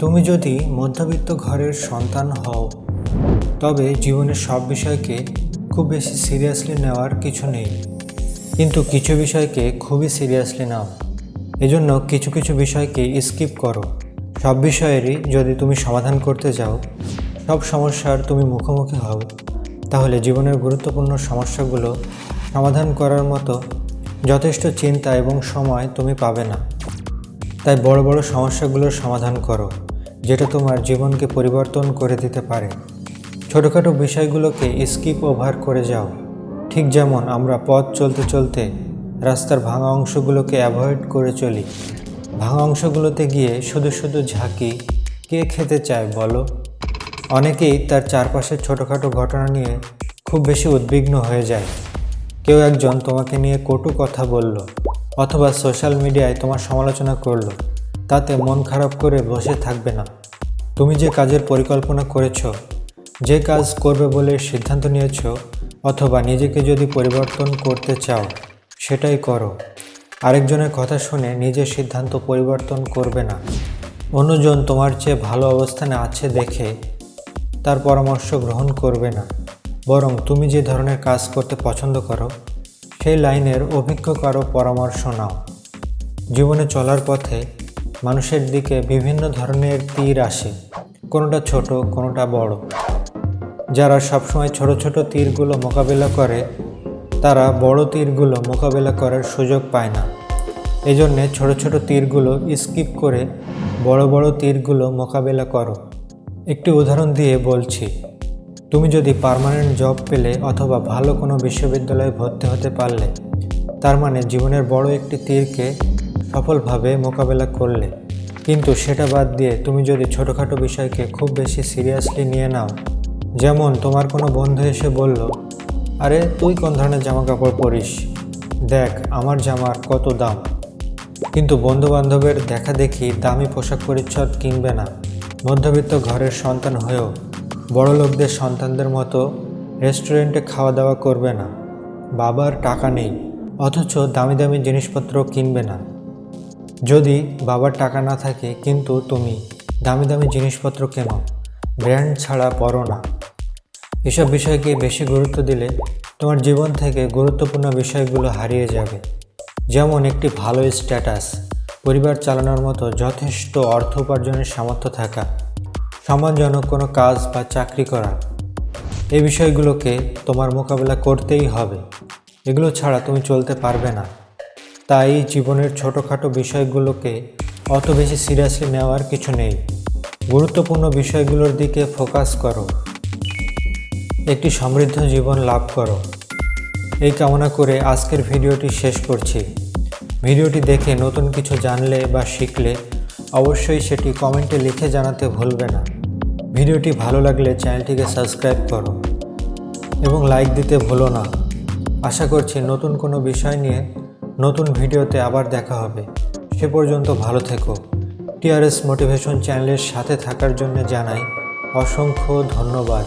তুমি যদি মধ্যবিত্ত ঘরের সন্তান হও, তবে জীবনের সব বিষয়কে খুব বেশি সিরিয়াসলি নেওয়ার কিছু নেই। কিন্তু কিছু বিষয়কে খুবই সিরিয়াসলি নাও। এজন্য কিছু কিছু বিষয়কে স্কিপ করো। সব বিষয়েরই যদি তুমি সমাধান করতে যাও সব সমস্যার তুমি মুখোমুখি হও। তাহলে জীবনের গুরুত্বপূর্ণ সমস্যাগুলো সমাধান করার মতো যথেষ্ট চিন্তা এবং সময় তুমি পাবে না। তাই বড় বড় সমস্যাগুলোর সমাধান করো, যেটা তোমার জীবনকে পরিবর্তন করে দিতে পারে। ছোটোখাটো বিষয়গুলোকে স্কিপ ওভার করে যাও। ঠিক যেমন আমরা পথ চলতে চলতে রাস্তার ভাঙা অংশগুলোকে অ্যাভয়েড করে চলি। ভাঙা অংশগুলোতে গিয়ে শুধু শুধু ঝাঁকি, কে খেতে চায় বলো? অনেকেই তার চারপাশের ছোটোখাটো ঘটনা নিয়ে খুব বেশি উদ্বিগ্ন হয়ে যায়। কেউ একজন তোমাকে নিয়ে কটু কথা বলল অথবা সোশ্যাল মিডিয়ায় তোমার সমালোচনা করল, তাতে মন খারাপ করে বসে থাকবে না। তুমি যে কাজের পরিকল্পনা করেছ, যে কাজ করবে বলে সিদ্ধান্ত নিয়েছ, অথবা নিজেকে যদি পরিবর্তন করতে চাও, সেটাই করো। আরেকজনের কথা শুনে নিজের সিদ্ধান্ত পরিবর্তন করবে না। অন্যজন তোমার চেয়ে ভালো অবস্থানে আছে দেখে তার পরামর্শ গ্রহণ করবে না। বরং তুমি যে ধরনের কাজ করতে পছন্দ করো সেই লাইনের অভিজ্ঞ কারও পরামর্শ নাও। জীবনে চলার পথে মানুষের দিকে বিভিন্ন ধরনের তীর আসে। কোনোটা ছোট, কোনোটা বড়। যারা সবসময় ছোট ছোট তীরগুলো মোকাবিলা করে, তারা বড় তীরগুলো মোকাবিলা করার সুযোগ পায় না। এই জন্যে ছোটো ছোটো তীরগুলো স্কিপ করে বড় বড় তীরগুলো মোকাবিলা করো। একটি উদাহরণ দিয়ে বলছি। তুমি যদি পার্মানেন্ট জব পেলে অথবা ভালো কোনো বিশ্ববিদ্যালয়ে ভর্তি হতে পারলে, তার মানে জীবনের বড় একটি তীরকে সফলভাবে মোকাবেলা করলে। কিন্তু সেটা বাদ দিয়ে তুমি যদি ছোটোখাটো বিষয়কে খুব বেশি সিরিয়াসলি নিয়ে নাও, যেমন তোমার কোনো বন্ধু এসে বলল, আরে, তুই কোন ধরনের জামা কাপড় পরিস? দেখ, আমার জামার কত দাম। কিন্তু বন্ধু বান্ধবের দেখা দেখি দামি পোশাক পরিচ্ছদ কিনবে না। মধ্যবিত্ত ঘরের সন্তান হয়েও বড় লোকদের সন্তানদের মতো রেস্টুরেন্টে খাওয়া দাওয়া করবে না। বাবার টাকা নেই, অথচ দামি দামি জিনিসপত্র কিনবে না। যদি বাবার টাকা না থাকে, কিন্তু তুমি দামি দামি জিনিসপত্র কেনো? ব্র্যান্ড ছাড়া পড়ো না। এসব বিষয়কে বেশি গুরুত্ব দিলে তোমার জীবন থেকে গুরুত্বপূর্ণ বিষয়গুলো হারিয়ে যাবে। যেমন একটি ভালো স্ট্যাটাস, পরিবার চালানোর মতো যথেষ্ট অর্থ উপার্জনের সামর্থ্য থাকা। সম্মানজনক কোনো কাজ বা চাকরি করা। এই বিষয়গুলোকে তোমার মোকাবেলা করতেই হবে। এগুলো ছাড়া তুমি চলতে পারবে না। তাই জীবনের ছোটোখাটো বিষয়গুলোকে অত বেশি সিরিয়াসলি নেওয়ার কিছু নেই। গুরুত্বপূর্ণ বিষয়গুলোর দিকে ফোকাস করো। একটি সমৃদ্ধ জীবন লাভ করো। এই কামনা করে আজকের ভিডিওটি শেষ করছি। ভিডিওটি দেখে নতুন কিছু জানলে বা শিখলে অবশ্যই সেটি কমেন্টে লিখে জানাতে ভুলবে না। ভিডিওটি ভালো লাগলে চ্যানেলটিকে সাবস্ক্রাইব করো এবং লাইক দিতে ভুলো না। আশা করছি নতুন কোনো বিষয় নিয়ে নতুন ভিডিওতে আবার দেখা হবে। সে পর্যন্ত ভালো থেকো। টিআরএস মোটিভেশন চ্যানেলের সাথে থাকার জন্য জানাই অসংখ্য ধন্যবাদ।